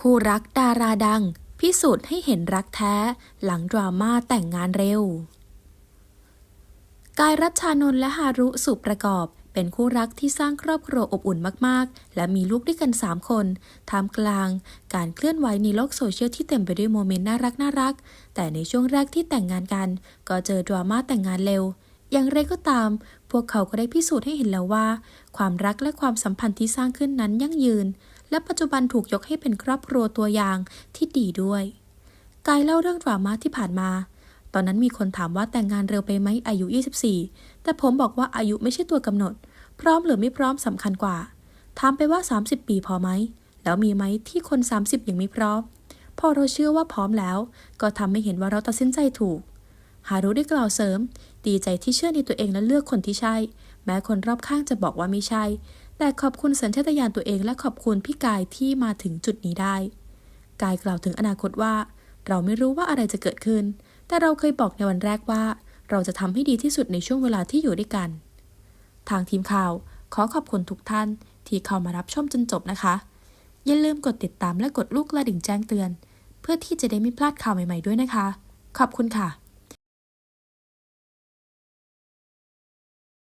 คู่รักดาราดัง พิสูจน์ให้เห็นรักแท้ หลังดราม่าแต่งงานเร็ว กายรัชชานนท์และฮารุสุประกอบ เป็นคู่รักที่สร้างครอบครัวอบอุ่นมากๆ และมีลูกด้วยกัน 3 คนท่ามกลาง การเคลื่อนไหวในโลกโซเชียลที่เต็มไปด้วยโมเมนต์น่ารักน่ารัก แต่ในช่วงแรกที่แต่งงานกัน ก็เจอดราม่าแต่งงานเร็ว อย่างไรก็ตาม พวกเขาก็ได้พิสูจน์ให้เห็นแล้วว่า ความรักและความสัมพันธ์ที่สร้างขึ้นนั้นยั่งยืน และปัจจุบันถูกยกให้เป็นครอบครัวตัวอย่างที่ดีด้วย กายเล่าเรื่องดราม่าที่ผ่านมา ตอนนั้นมีคนถามว่าแต่งงานเร็วไปไหมอายุ 24 แต่ผมบอกว่าอายุไม่ใช่ตัวกำหนด พร้อมหรือไม่พร้อมสำคัญกว่า ถามไปว่า 30 ปีพอไหม แล้วมีไหมที่คน 30 ยังไม่พร้อม พอเราเชื่อว่าพร้อมแล้ว ก็ทำให้เห็นว่าเราตัดสินใจถูก ฮารุได้กล่าวเสริม ดีใจที่เชื่อในตัวเองและเลือกคนที่ใช่ แม้คนรอบข้างจะบอกว่าไม่ใช่ แต่ขอบคุณสัญชาตญาณตัวเองและขอบคุณพี่กายที่มาถึงจุดนี้ได้ กายกล่าวถึงอนาคตว่า เราไม่รู้ว่าอะไรจะเกิดขึ้น แต่เราเคยบอกในวันแรกว่า เราจะทำให้ดีที่สุดในช่วงเวลาที่อยู่ด้วยกัน ทางทีมข่าว ขอขอบคุณทุกท่าน ที่เข้ามารับชมจนจบนะคะ อย่าลืมกดติดตามและกดลูกกระดิ่งแจ้งเตือน เพื่อที่จะได้ไม่พลาดข่าวใหม่ ๆด้วยนะคะ ขอบคุณค่ะ